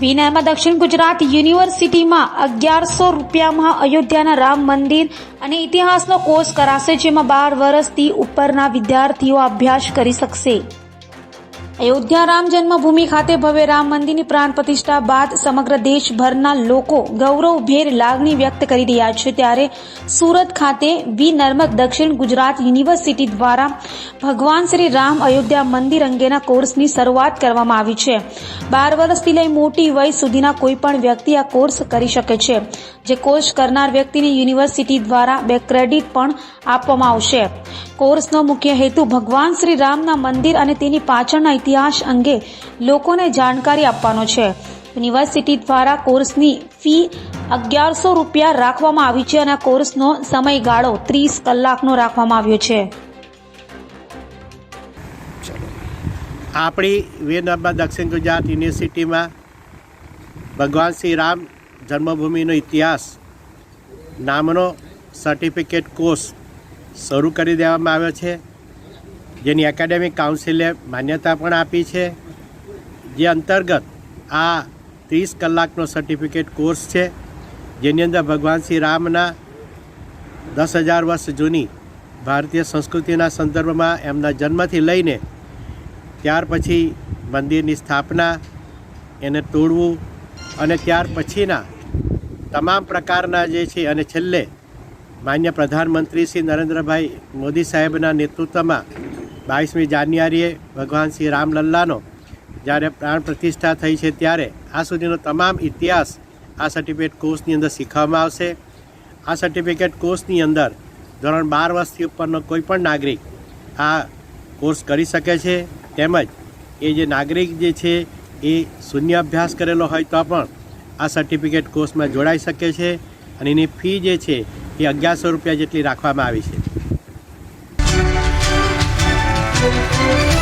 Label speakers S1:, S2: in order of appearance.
S1: વિનયમાં દક્ષિણ ગુજરાત યુનિવર્સિટીમાં અગિયારસો રૂપિયામાં અયોધ્યાના રામ મંદિર અને ઇતિહાસનો કોર્સ કરાશે જેમાં બાર વર્ષથી ઉપરના વિદ્યાર્થીઓ અભ્યાસ કરી શકશે. અયોધ્યા રામ જન્મભૂમિ ખાતે ભવ્ય રામ મંદિરની પ્રાણ પ્રતિષ્ઠા બાદ સમગ્ર દેશભરના લોકો ગૌરવભેર લાગણી વ્યક્ત કરી રહ્યા છે. ત્યારે સુરત ખાતે વી નર્મદ દક્ષિણ ગુજરાત યુનિવર્સિટી દ્વારા ભગવાન શ્રી રામ અયોધ્યા મંદિર અંગેના કોર્સની શરૂઆત કરવામાં આવી છે. બાર વર્ષથી લઈ મોટી વય સુધીના કોઈપણ વ્યક્તિ આ કોર્સ કરી શકે છે. જે કોર્સ કરનાર વ્યક્તિને યુનિવર્સિટી દ્વારા બે ક્રેડિટ પણ આપવામાં આવશે. કોર્સનો મુખ્ય હેતુ ભગવાન શ્રી રામના મંદિર અને તેની પાછળના ઇતિહાસ અંગે લોકોને જાણકારી આપવાનો છે. યુનિવર્સિટી દ્વારા કોર્સની ફી અગિયારસો રૂપિયા રાખવામાં આવી છે અને કોર્સનો સમયગાળો ત્રીસ કલાકનો રાખવામાં આવ્યો છે.
S2: આપણી વીરનર્મદ દક્ષિણ ગુજરાત યુનિવર્સિટીમાં ભગવાન શ્રી રામ જન્મભૂમિનો ઇતિહાસ નામનો સર્ટિફિકેટ કોર્સ શરૂ કરી દેવામાં આવ્યો છે. જેની એકેડેમિક કાઉન્સિલે માન્યતા પણ આપી છે. જે અંતર્ગત આ ત્રીસ કલાકનો સર્ટિફિકેટ કોર્સ છે, જેની અંદર ભગવાન શ્રી રામના દસ હજાર વર્ષ જૂની ભારતીય સંસ્કૃતિના સંદર્ભમાં એમના જન્મથી લઈને ત્યાર પછી મંદિરની સ્થાપના, એને તોડવું અને ત્યાર પછીના તમામ પ્રકારના જે છે અને છેલ્લે માન્ય પ્રધાનમંત્રી શ્રી નરેન્દ્રભાઈ મોદી સાહેબના નેતૃત્વમાં બાવીસમી જાન્યુઆરીએ ભગવાન શ્રી રામલલ્લાનો જ્યારે પ્રાણ પ્રતિષ્ઠા થઈ છે ત્યારે આ સુધીનો તમામ ઇતિહાસ આ સર્ટિફિકેટ કોર્સની અંદર શીખવામાં આવશે. આ સર્ટિફિકેટ કોર્સની અંદર ધોરણ બાર વર્ષથી ઉપરનો કોઈ પણ નાગરિક આ કોર્સ કરી શકે છે. તેમજ એ જે નાગરિક જે છે એ શૂન્ય અભ્યાસ કરેલો હોય તો પણ આ સર્ટિફિકેટ કોર્સમાં જોડાઈ શકે છે. અને એની ફી જે છે એ અગિયારસો રૂપિયા જેટલી રાખવામાં આવી છે. Música